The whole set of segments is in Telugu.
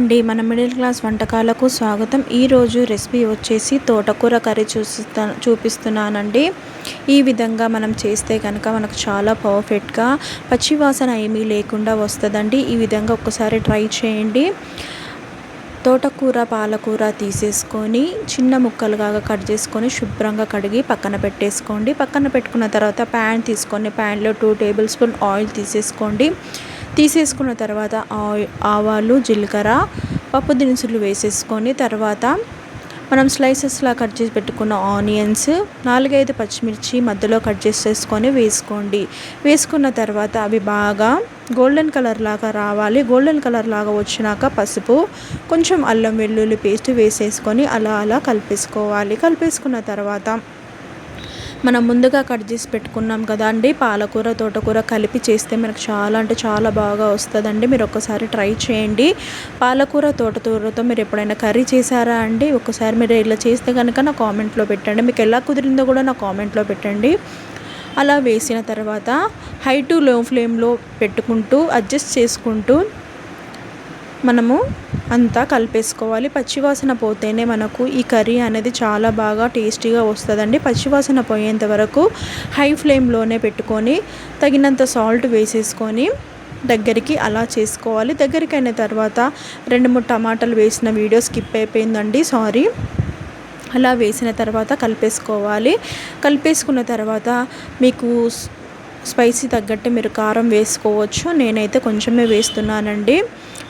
అండి మన మిడిల్ క్లాస్ వంటకాలకు స్వాగతం. ఈరోజు రెసిపీ వచ్చేసి తోటకూర కర్రీ చూస్తా చూపిస్తున్నానండి. ఈ విధంగా మనం చేస్తే కనుక మనకు చాలా పర్ఫెక్ట్గా పచ్చివాసన ఏమీ లేకుండా వస్తుందండి. ఈ విధంగా ఒక్కసారి ట్రై చేయండి. తోటకూర పాలకూర తీసేసుకొని చిన్న ముక్కలుగా కట్ చేసుకొని శుభ్రంగా కడిగి పక్కన పెట్టేసుకోండి. పక్కన పెట్టుకున్న తర్వాత ప్యాన్ తీసుకొని ప్యాన్లో టూ టేబుల్ స్పూన్ ఆయిల్ తీసేసుకోండి. తీసేసుకున్న తర్వాత ఆవాలు జీలకర్ర పప్పు దినుసులు వేసేసుకొని తర్వాత మనం స్లైసెస్లా కట్ చేసి పెట్టుకున్న ఆనియన్స్ నాలుగైదు పచ్చిమిర్చి మధ్యలో కట్ చేసేసుకొని వేసుకోండి. వేసుకున్న తర్వాత అవి బాగా గోల్డెన్ కలర్ లాగా రావాలి. గోల్డెన్ కలర్ లాగా వచ్చినాక పసుపు కొంచెం అల్లం వెల్లుల్లి పేస్ట్ వేసేసుకొని అలా అలా కలిపేసుకోవాలి. కలిపేసుకున్న తర్వాత మనం ముందుగా కట్ చేసి పెట్టుకున్నాం కదా అండి. పాలకూర తోటకూర కలిపి చేస్తే మనకు చాలా అంటే చాలా బాగా వస్తుందండి. మీరు ఒక్కసారి ట్రై చేయండి. పాలకూర తోటకూరతో మీరు ఎప్పుడైనా కర్రీ చేశారా అండి? ఒకసారి మీరు ఇలా చేస్తే కనుక నా కామెంట్లో పెట్టండి. మీకు ఎలా కుదిరిందో కూడా నా కామెంట్లో పెట్టండి. అలా వేసిన తర్వాత హై టు లో ఫ్లేమ్లో పెట్టుకుంటూ అడ్జస్ట్ చేసుకుంటూ మనము అంతా కలిపేసుకోవాలి. పచ్చివాసన పోతేనే మనకు ఈ కర్రీ అనేది చాలా బాగా టేస్టీగా వస్తుందండి. పచ్చివాసన పోయేంత వరకు హై ఫ్లేమ్లోనే పెట్టుకొని తగినంత సాల్ట్ వేసేసుకొని దగ్గరికి అలా చేసుకోవాలి. దగ్గరికి అయిన తర్వాత రెండు మూడు టమాటాలు వేసిన వీడియో స్కిప్ అయిపోయిందండి సారీ. అలా వేసిన తర్వాత కలిపేసుకోవాలి. కలిపేసుకున్న తర్వాత మీకు స్పైసీ తగ్గట్టు మీరు కారం వేసుకోవచ్చు. నేనైతే కొంచెమే వేస్తున్నానండి.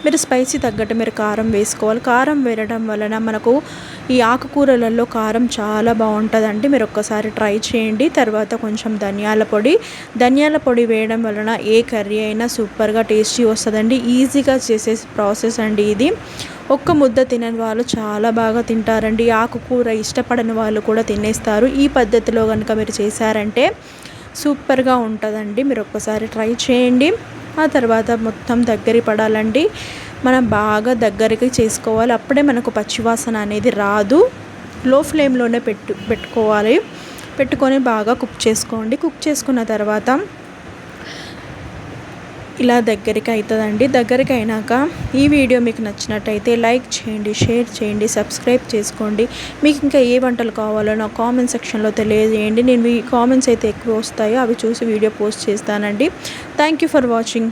మీరు స్పైసీ తగ్గట్టు మీరు కారం వేసుకోవాలి. కారం వేయడం వలన మనకు ఈ ఆకుకూరలలో కారం చాలా బాగుంటుందండి. మీరు ఒక్కసారి ట్రై చేయండి. తర్వాత కొంచెం ధనియాల పొడి. ధనియాల పొడి వేయడం వలన ఏ కర్రీ అయినా సూపర్గా టేస్టీ వస్తుందండి. ఈజీగా చేసే ప్రాసెస్ అండి ఇది. ఒక్క ముద్ద తినని వాళ్ళు చాలా బాగా తింటారండి. ఆకుకూర ఇష్టపడని వాళ్ళు కూడా తినేస్తారు. ఈ పద్ధతిలో కనుక మీరు చేశారంటే సూపర్గా ఉంటుందండి. మీరు ఒక్కసారి ట్రై చేయండి. ఆ తర్వాత మొత్తం దగ్గర పడాలండి. మనం బాగా దగ్గరికి చేసుకోవాలి. అప్పుడే మనకు పచ్చివాసన అనేది రాదు. లో ఫ్లేమ్లోనే పెట్టు పెట్టుకోవాలి. పెట్టుకొని బాగా కుక్ చేసుకోండి. కుక్ చేసుకున్న తర్వాత ఇలా దగ్గరికి అవుతుందండి. దగ్గరికి అయినాక ఈ వీడియో మీకు నచ్చినట్టయితే లైక్ చేయండి షేర్ చేయండి సబ్స్క్రైబ్ చేసుకోండి. మీకు ఇంకా ఏ వంటలు కావాలో నా కామెంట్ సెక్షన్లో తెలియజేయండి. నేను మీ కామెంట్స్ అయితే ఎక్కువ వస్తాయో అవి చూసి వీడియో పోస్ట్ చేస్తానండి. Thank you for watching.